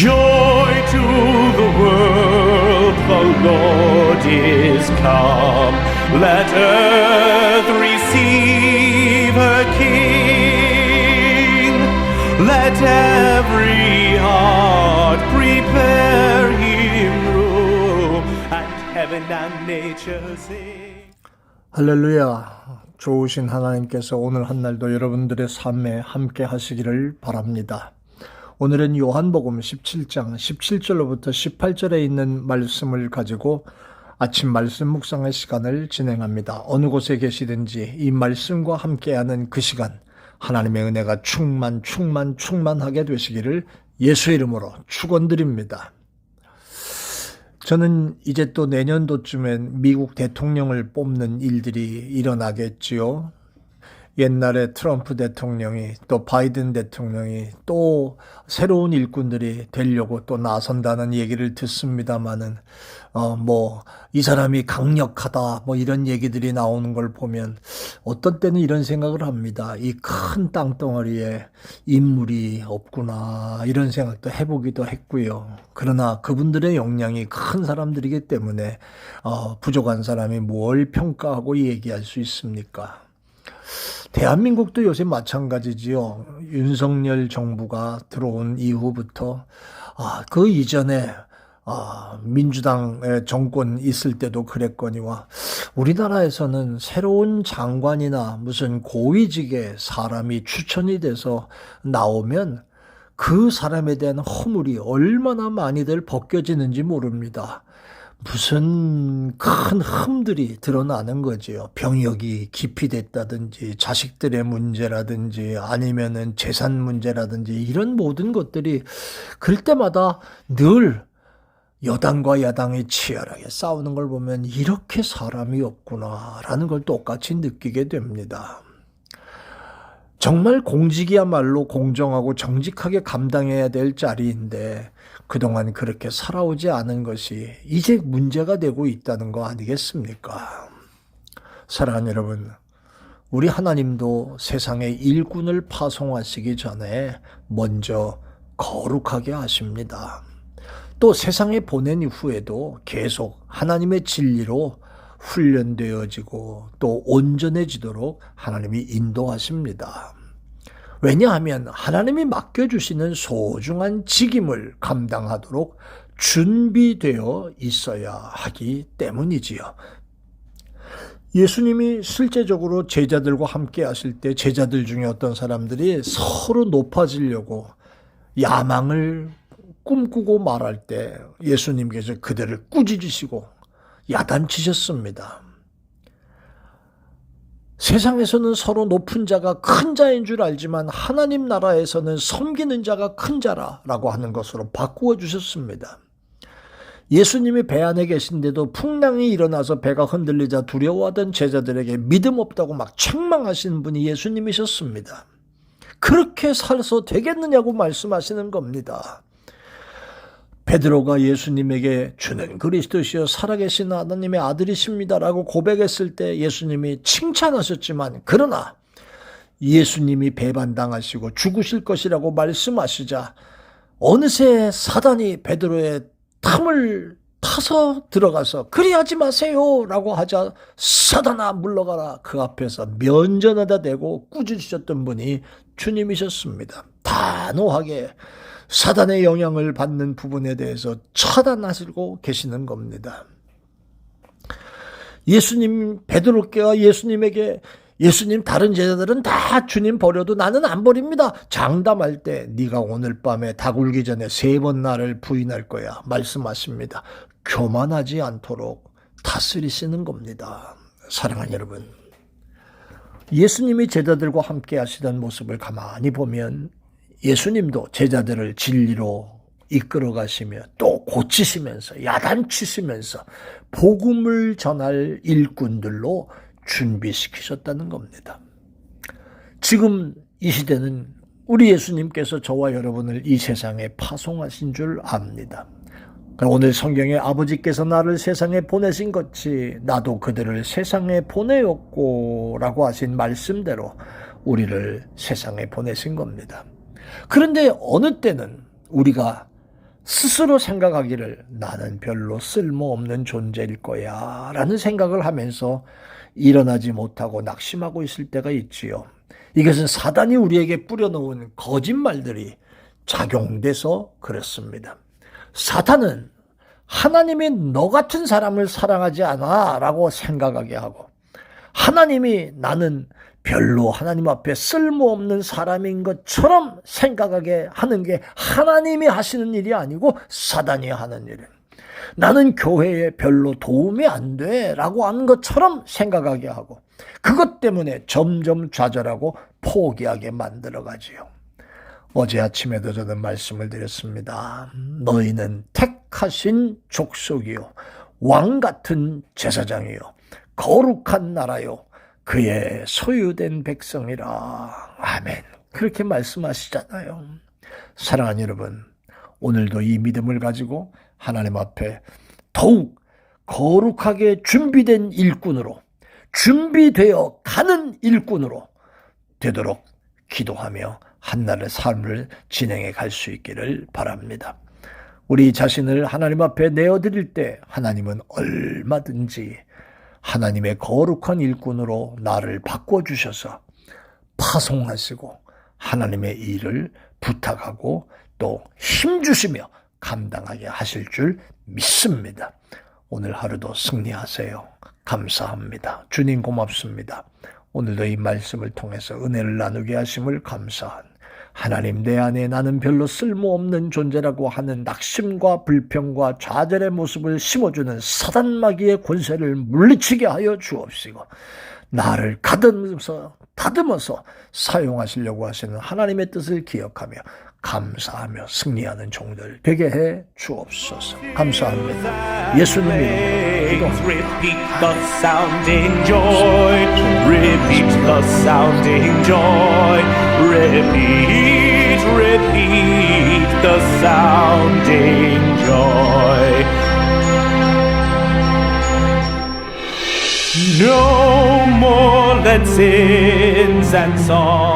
Joy to the world, the Lord is come. Let earth receive her King. Let every heart prepare him room, and heaven and nature sing. 할렐루야. 좋으신 하나님께서 오늘 한 날도 여러분들의 삶에 함께 하시기를 바랍니다. 오늘은 요한복음 17장 17절로부터 18절에 있는 말씀을 가지고 아침 말씀 묵상의 시간을 진행합니다. 어느 곳에 계시든지 이 말씀과 함께하는 그 시간 하나님의 은혜가 충만 충만 충만하게 되시기를 예수 이름으로 축원드립니다. 저는 이제 또 내년도쯤엔 미국 대통령을 뽑는 일들이 일어나겠지요. 옛날에 트럼프 대통령이 또 바이든 대통령이 또 새로운 일꾼들이 되려고 또 나선다는 얘기를 듣습니다마는 어뭐 이 사람이 강력하다 뭐 이런 얘기들이 나오는 걸 보면 어떤 때는 이런 생각을 합니다. 이 큰 땅덩어리에 인물이 없구나 이런 생각도 해보기도 했고요. 그러나 그분들의 역량이 큰 사람들이기 때문에 어 부족한 사람이 뭘 평가하고 얘기할 수 있습니까? 대한민국도 요새 마찬가지지요. 윤석열 정부가 들어온 이후부터 아, 그 이전에 아, 민주당의 정권 있을 때도 그랬거니와 우리나라에서는 새로운 장관이나 무슨 고위직의 사람이 추천이 돼서 나오면 그 사람에 대한 허물이 얼마나 많이들 벗겨지는지 모릅니다. 무슨 큰 흠들이 드러나는 거지요. 병역이 기피됐다든지 자식들의 문제라든지 아니면은 재산 문제라든지 이런 모든 것들이 그럴 때마다 늘 여당과 야당이 치열하게 싸우는 걸 보면 이렇게 사람이 없구나라는 걸 똑같이 느끼게 됩니다. 정말 공직이야말로 공정하고 정직하게 감당해야 될 자리인데 그동안 그렇게 살아오지 않은 것이 이제 문제가 되고 있다는 거 아니겠습니까? 사랑하는 여러분, 우리 하나님도 세상에 일꾼을 파송하시기 전에 먼저 거룩하게 하십니다. 또 세상에 보낸 후에도 계속 하나님의 진리로 훈련되어지고 또 온전해지도록 하나님이 인도하십니다. 왜냐하면 하나님이 맡겨주시는 소중한 직임을 감당하도록 준비되어 있어야 하기 때문이지요. 예수님이 실제적으로 제자들과 함께 하실 때 제자들 중에 어떤 사람들이 서로 높아지려고 야망을 꿈꾸고 말할 때 예수님께서 그들을 꾸짖으시고 야단치셨습니다. 세상에서는 서로 높은 자가 큰 자인 줄 알지만 하나님 나라에서는 섬기는 자가 큰 자라라고 하는 것으로 바꾸어 주셨습니다. 예수님이 배 안에 계신데도 풍랑이 일어나서 배가 흔들리자 두려워하던 제자들에게 믿음 없다고 막 책망하시는 분이 예수님이셨습니다. 그렇게 살아서 되겠느냐고 말씀하시는 겁니다. 베드로가 예수님에게 주는 그리스도시여 살아계신 하나님의 아들이십니다라고 고백했을 때 예수님이 칭찬하셨지만 그러나 예수님이 배반당하시고 죽으실 것이라고 말씀하시자 어느새 사단이 베드로의 탐을 타서 들어가서 그리하지 마세요라고 하자 사단아 물러가라 그 앞에서 면전하다 대고 꾸짖으셨던 분이 주님이셨습니다. 단호하게 사단의 영향을 받는 부분에 대해서 차단하시고 계시는 겁니다. 예수님 베드로께와 예수님에게 예수님 다른 제자들은 다 주님 버려도 나는 안 버립니다. 장담할 때 네가 오늘 밤에 닭 울기 전에 세 번 나를 부인할 거야 말씀하십니다. 교만하지 않도록 다스리시는 겁니다. 사랑하는 여러분. 예수님이 제자들과 함께 하시던 모습을 가만히 보면 예수님도 제자들을 진리로 이끌어 가시며 또 고치시면서 야단치시면서 복음을 전할 일꾼들로 준비시키셨다는 겁니다. 지금 이 시대는 우리 예수님께서 저와 여러분을 이 세상에 파송하신 줄 압니다. 오늘 성경에 아버지께서 나를 세상에 보내신 것이 나도 그들을 세상에 보내었고 라고 하신 말씀대로 우리를 세상에 보내신 겁니다. 그런데 어느 때는 우리가 스스로 생각하기를 나는 별로 쓸모없는 존재일 거야 라는 생각을 하면서 일어나지 못하고 낙심하고 있을 때가 있지요. 이것은 사단이 우리에게 뿌려놓은 거짓말들이 작용돼서 그렇습니다. 사탄은 하나님이 너 같은 사람을 사랑하지 않아 라고 생각하게 하고 하나님이 나는 별로 하나님 앞에 쓸모없는 사람인 것처럼 생각하게 하는 게 하나님이 하시는 일이 아니고 사단이 하는 일이에요. 나는 교회에 별로 도움이 안 돼 라고 하는 것처럼 생각하게 하고 그것 때문에 점점 좌절하고 포기하게 만들어가지요. 어제 아침에도 저는 말씀을 드렸습니다. 너희는 택하신 족속이요. 왕 같은 제사장이요. 거룩한 나라요. 그의 소유된 백성이라. 아멘. 그렇게 말씀하시잖아요. 사랑하는 여러분, 오늘도 이 믿음을 가지고 하나님 앞에 더욱 거룩하게 준비된 일꾼으로, 준비되어 가는 일꾼으로 되도록 기도하며 한날의 삶을 진행해 갈 수 있기를 바랍니다. 우리 자신을 하나님 앞에 내어드릴 때 하나님은 얼마든지 하나님의 거룩한 일꾼으로 나를 바꿔주셔서 파송하시고 하나님의 일을 부탁하고 또 힘주시며 감당하게 하실 줄 믿습니다. 오늘 하루도 승리하세요. 감사합니다. 주님 고맙습니다. 오늘도 이 말씀을 통해서 은혜를 나누게 하심을 감사한 하나님 내 안에 나는 별로 쓸모없는 존재라고 하는 낙심과 불평과 좌절의 모습을 심어주는 사단마귀의 권세를 물리치게 하여 주옵시고 나를 가듬어서 다듬어서 사용하시려고 하시는 하나님의 뜻을 기억하며 감사하며 승리하는 종들 되게 해 주옵소서 감사합니다 예수님 이름으로. No more let sins and sorrows